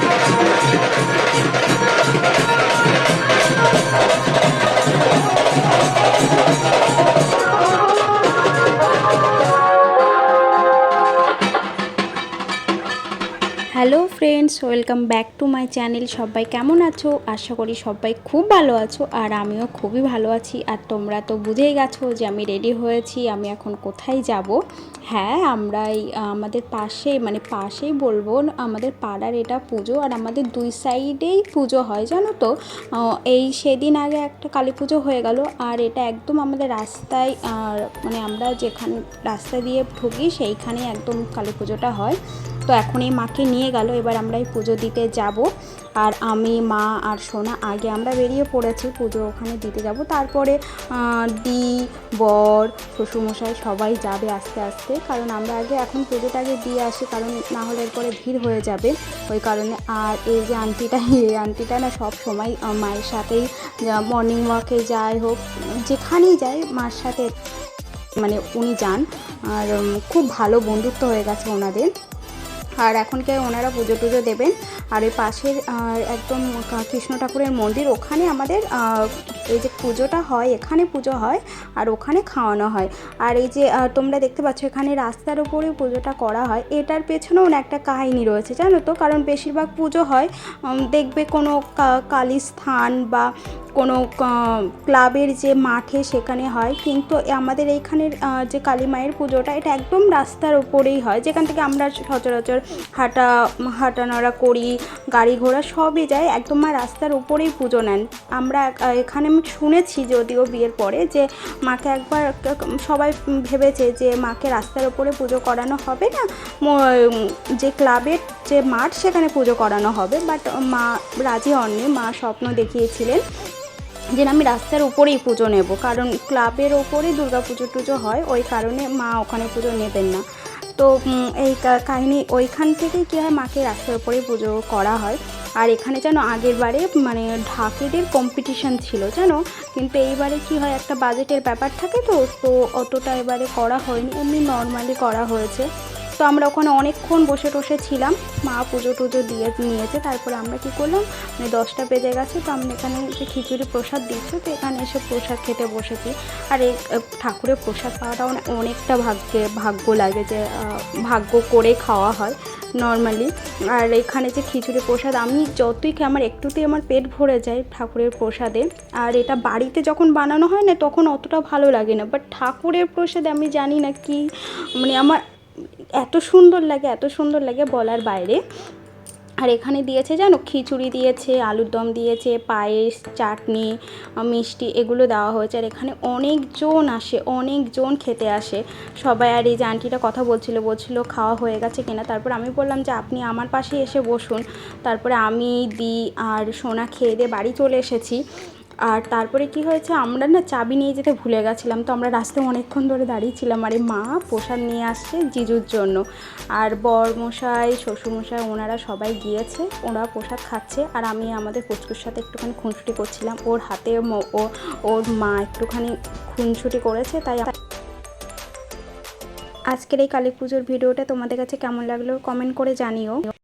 なに? Friends, welcome back to my channel. সবাই কেমন আছো? আশা করি সবাই খুব ভালো আছো আর আমিও খুবই ভালো আছি। আর তোমরা তো বুঝেই গেছো যে আমি রেডি হয়েছি, আমি এখন কোথায় যাব? হ্যাঁ আমরা আমাদের পাশে মানে পাশেই বলব, আমাদের পাড়ার এটা পুজো আর আমাদের দুই সাইডেই পুজো হয়, জানো তো? এই সেদিন আগে একটা কালী পুজো হয়ে গেল আর এটা একদম আমাদের রাস্তায় মানে আমরা যেখানে, রাস্তা দিয়ে ঢুকি সেইখানেই একদম কালী পুজোটা হয়। তো এখন এই মাকে নিয়ে গেল, এবার আমরা এই পুজো দিতে যাব। আর আমি, মা আর সোনা আগে আমরা বেরিয়ে পড়েছি, পুজো ওখানে দিতে যাব। তারপরে দি, বর, শ্বশুরমশাই সবাই যাবে আস্তে আস্তে, কারণ আমরা আগে এখন পুজোটা আগে দিয়ে আসি, কারণ না হলে এরপরে ভিড় হয়ে যাবে। ওই কারণে, আর এই যে আন্টিটা, এই আন্টিটা না সব সময় মায়ের সাথেই মর্নিং ওয়াকে যাই হোক, যেখানেই যায় মার সাথে মানে উনি যান। আর খুব ভালো বন্ধুত্ব হয়ে গেছে ওনাদের। আর এখনকে ওনারা পুজো টুজো দেবেন। আর ওই পাশের একদম কৃষ্ণ ঠাকুরের মন্দির, ওখানে আমাদের এই যে পুজোটা হয়, এখানে পুজো হয় আর ওখানে খাওয়ানো হয়। আর এই যে তোমরা দেখতে পাচ্ছ এখানে রাস্তার উপরে পুজোটা করা হয়। এটার পেছনেও একটা কাহিনী রয়েছে, জানো তো? কারণ বেশিরভাগ পুজো হয় দেখবে কোনো কালী স্থান বা কোনো ক্লাবের যে মাঠে সেখানে হয়। কিন্তু আমাদের এইখানের যে কালী মায়ের পুজোটা, এটা একদম রাস্তার উপরেই হয়। যেখান থেকে আমরা সচরাচর হাঁটা, হাঁটানাড়া করি, গাড়ি ঘোড়া সবই যায়। একদম মা রাস্তার উপরেই পুজো নেন। আমরা এখানে আমি শুনেছি যদিও বিয়ের পরে যে মাকে একবার সবাই ভেবেছে যে মাকে রাস্তার উপরে পুজো করানো হবে না। যে ক্লাবের যে মাঠ, সেখানে পুজো করানো হবে। বাট মা রাজি হননি। মা স্বপ্ন দেখিয়েছিলেন। যে আমি রাস্তার উপরেই পুজো নেব, কারণ ক্লাবের ওপরেই দুর্গা পুজো টুজো হয়, ওই কারণে মা ওখানে পুজো নেবেন না। তো এই কাহিনী ওইখান থেকেই কী হয়, মাকে রাস্তার উপরেই পুজো করা হয়। আর এখানে যেন আগের বারে মানে ঢাকিদের কম্পিটিশান ছিল, জানো? কিন্তু এইবারে কি হয়, একটা বাজেটের ব্যাপার থাকে তো তো অতটা এবারে করা হয়নি, এমনি নর্মালি করা হয়েছে। তো আমরা ওখানে অনেকক্ষণ বসে টসে ছিলাম। মা পুজো টুজো দিয়ে নিয়েছে, তারপরে আমরা কি করলাম? মানে দশটা বেজে গেছে, তো আমরা এখানে যে খিচুড়ি প্রসাদ দিচ্ছে, তো এখানে এসে প্রসাদ খেতে বসেছি। আর এই ঠাকুরের প্রসাদ পাওয়াটা অনে- অনেকটা ভাগ্যে, ভাগ্য লাগে যে ভাগ্য করে খাওয়া হয় নর্মালি আর এখানে যে খিচুড়ি প্রসাদ, আমি যতই খাই আমার একটুতেই আমার পেট ভরে যায় ঠাকুরের প্রসাদে। আর এটা বাড়িতে যখন বানানো হয় না, তখন অতটা ভালো লাগে না। বাট ঠাকুরের প্রসাদে আমি জানি না কি মানে আমার এত সুন্দর লাগে, এত সুন্দর লাগে বলার বাইরে। আর এখানে দিয়েছে জানো, খিচুড়ি দিয়েছে, আলুর দম দিয়েছে, পায়েস, চাটনি মিষ্টি এগুলো দেওয়া হয়েছে। আর এখানে অনেকজন আসে, অনেকজন খেতে আসে। সবাই আর এই যে আন্টিটা কথা বলছিল বলছিল খাওয়া হয়ে গেছে কিনা। তারপর আমি বললাম যে, আপনি আমার পাশে এসে বসুন। তারপরে আমি দি আর সোনা খেয়ে দিয়ে বাড়ি চলে এসেছি। আর তারপরে কি হয়েছে, আমরা না চাবি নিয়ে যেতে ভুলে গেছিলাম, তো আমরা রাস্তায় অনেকক্ষণ ধরে দাঁড়িয়েছিলাম আর মা প্রসাদ নিয়ে আসছে জিজুর জন্য। আর বরমশাই, শ্বশুরমশাই, ওনারা সবাই গিয়েছে, ওরা প্রসাদ খাচ্ছে, আর আমি আমাদের পুচকুর সাথে একটুখানি খুনসুটি করছিলাম। ওর হাতে ও, ওর মা একটুখানি খুনসুটি করেছে, তাই আজকের এই কালী পুজোর ভিডিওটা তোমাদের কাছে কেমন লাগল কমেন্ট করে জানিও।